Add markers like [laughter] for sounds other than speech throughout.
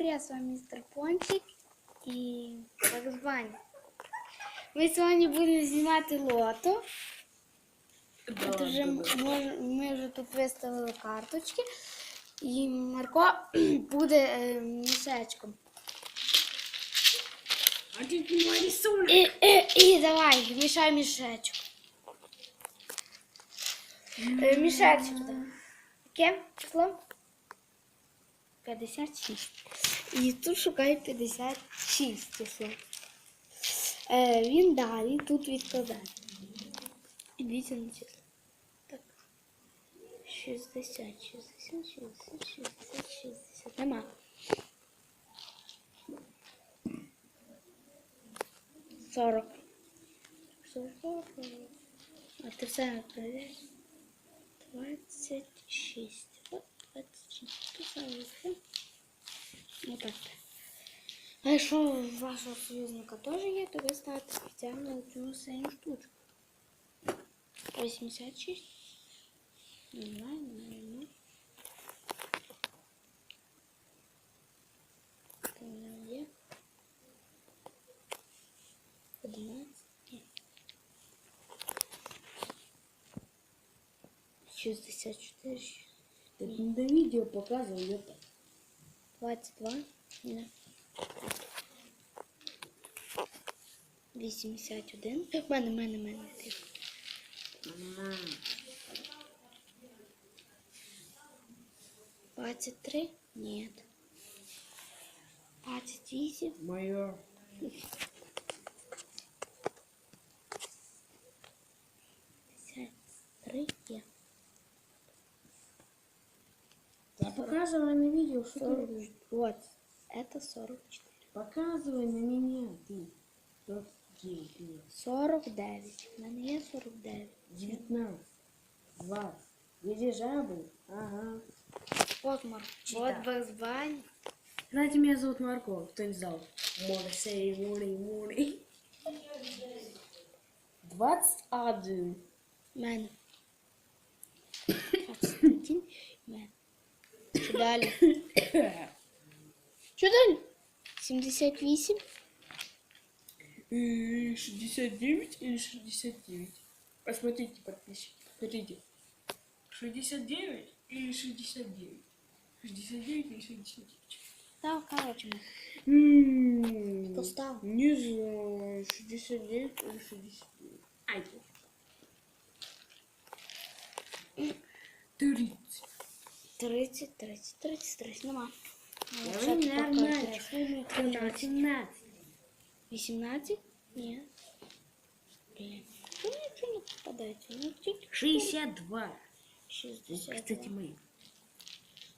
привет, с вами мистер Пончик и Бакс Банни. Ми сьогодні будемо знімати лото. От вже м- мож- ми вже тут виставили карточки. І Марко [clears throat] буде е, мішечком. А тут мой рисунок. І, і, і давай, мішай мішечок. Е, Мішечок. Яке число? 56. І тут шукай 56 число. Е, він далі тут відкладає. І дивіться на число. Так. 60, 60, 60, 60, 60. Нема. 40. 40. А ти все не перевіряєш? 26. От 26. Тут саме все. Отак. А якщо у вашого союзника теж є, то ви ставите спеціально цю синю штучку. 86. Не знаю, не знаю. Це не є. 11. Ні. 64. Так на видео показывал это. 22. Ні. 81. В мене, в мене, в мене. Тихо. 23. Ні. 28. Мое. Да показывай на видео, что ты 40. делаешь. Вот. Это 44. Показывай на меня, ты. 49 лет. 49. У мене є 49. 19. 20. Где жабы? Ага. Вот Марк. Вот Баксбань. Знаете, меня зовут Марко. Кто не знал? Море, сей, море, море. 21. У мене. 21. У мене. Що далі? Що далі? 78. Э, 69 или 69? Посмотрите, подписчики. Смотрите. 69 или 69? 69 или 69? Так, коротше. М, Постав. Не знаю, 69 или 69. Ай. 30. 30, 30, 30, 30. Нема. Ну, Я ще тут не покажу. знаю, 13. 17. 18? Ні. Блін. Ну нічого не попадається. Ну тільки 62. 60. Кстати, мои.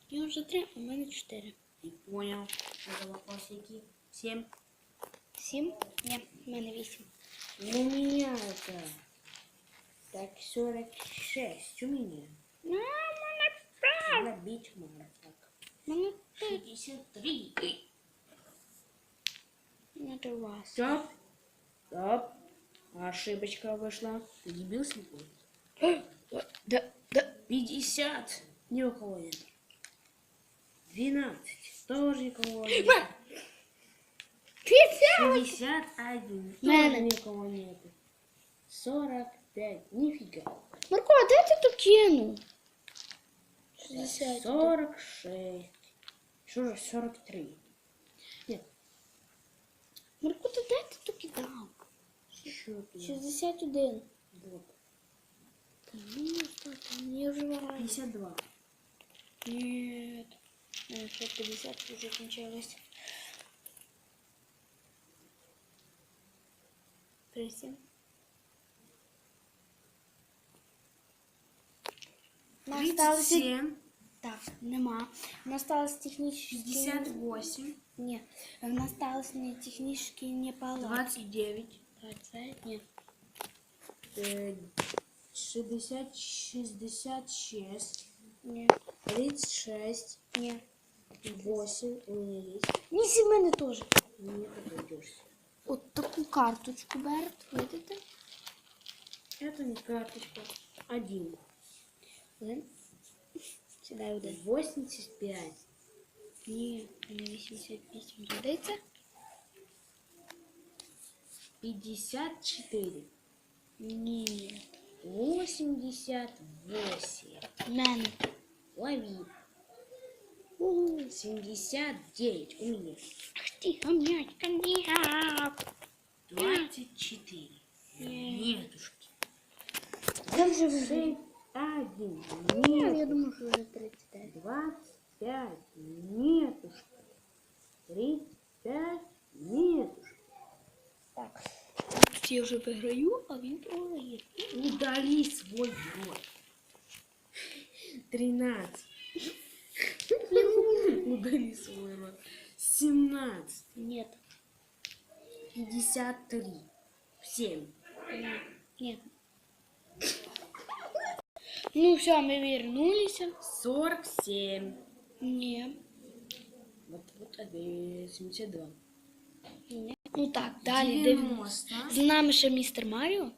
Я вже 3, а в мене 4. Не понял. Это вопросики. 7. 7? Ні, в мене 8. Ну, у меня это... Так, 46 у меня. Ну, в мене 5. Забить можно так. В мене 5. 63. Ну, це у вас. Стоп. Стоп. Ошибочка вышла. Ты дебил слепой? Да, да. 50. Ни у кого нет. 12. Тоже никого нет. 50. 61. Мэн. Тоже никого нет. 45. Нифига. Марко, а де ти то кинув? 60. 46. Что же 43? Нет. Марко, то де ти то кидав? Что ты? 61. Вот. Та ну, тата, мені вже вагаю. 52. Нет. Ну, что 50 уже кончилось. Тридцать. Нам осталось... 37. Так, нема. У нас осталось технически... 58. Нет. У нас осталось не технически не палатки. 29. 20. Нет. э, 60, 66. Нет. 36. Нет. 8 у меня есть. Ніси в мене теж. Не попадешься. От таку карточку берете, видите? Это не карточка. Один. Один Сідай один. 85. Ні, не 88 годиться. 54. Ні. 88. Мене. Лови. Уху, 79 у меня. Ах ти, гамнячка, ні. 24. Нетушки. Я вже 6, 1. Ні, Нет. я думаю, що вже 39. 25. Нетушки. 35. Нетушки. Так. Я вже виграю, а він програє. Удали свой рот. 13. Удали свой рот. 17. Нет. 53. 7. Нет. Ну все, мы вернулись. 47. Ні. Вот, вот опять 72. Ні. Ну так, далі дивимося. 90. З нами ще містер Маріо.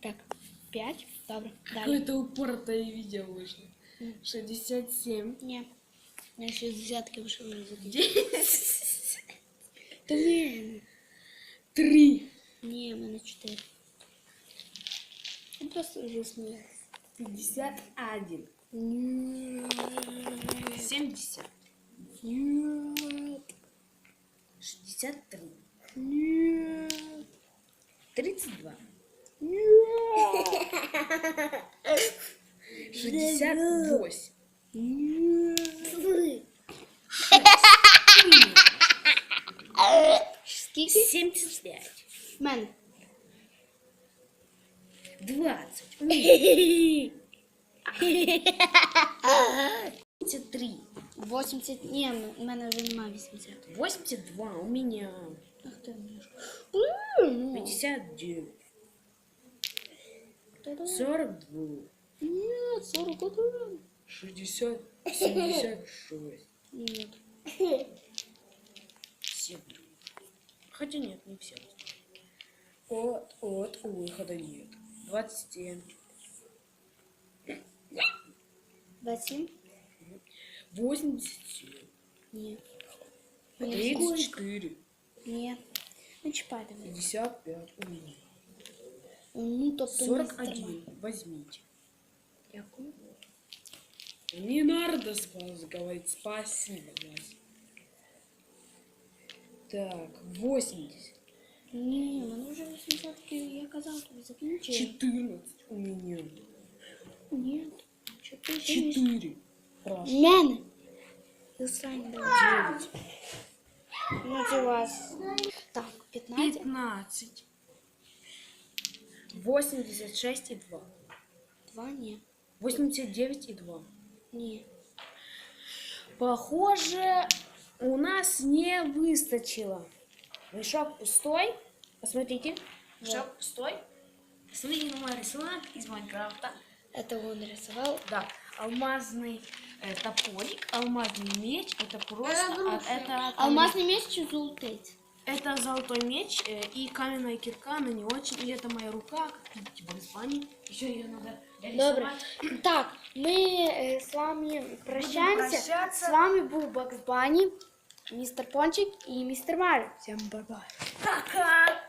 так, 5. Добре, далі. Какое-то упоротое видео вышло. 67. Ні. Я ще з десятки вже не закінчив. 10. Та ні. 3. Ні, в мене 4. Я просто вже сміюся. 51. Ні. 70. Ні. 63. Ні. 32. Ні. 68. Ні. Скільки? 75. В 73. 80. Ні, в мене вже немає 80. 82 у меня. Ах ти міш. 59. Та-да. 42. Ні, 41. 60. 76. Ні. Все. Хотя нет, не все. От, от, у выхода нет. 27. 27? 87. Ні. 34. Ні. Ну, чіпайте мене. 55 у меня. Ну, тобто не стримай. 41. Возьмите. Дякую. Не надо с вас говорить спасибо, Вася. Так, 80. Ні, в мене вже 80 я казав тобі закінчив. 14 у меня. Ні. Чотири. 4. В Прошу. мене. І останнє давай. 9. Ну, це у вас. Так, 15. 15. 86 и 2. Два ні. 89 и 2. Ні. Похоже, у нас не выстачило. Мешок пустой. Посмотрите. Мешок пустой. Посмотрите на мой рисунок из Майнкрафта. Это он рисовал. Да, алмазный э, топорик, алмазный меч. Это просто... а, это, Алмазний меч чи золотий? это золотой меч э, и каменная кирка, она не очень. И это моя рука, как видите, в Испании. Еще ее надо Добре. дорисовать. Так, ми е, з вами прощаємося. прощатися. З вами був Бакс Бані, містер Пончик і містер Марі. Всім бай-бай. Ха-ха!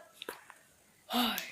Ай.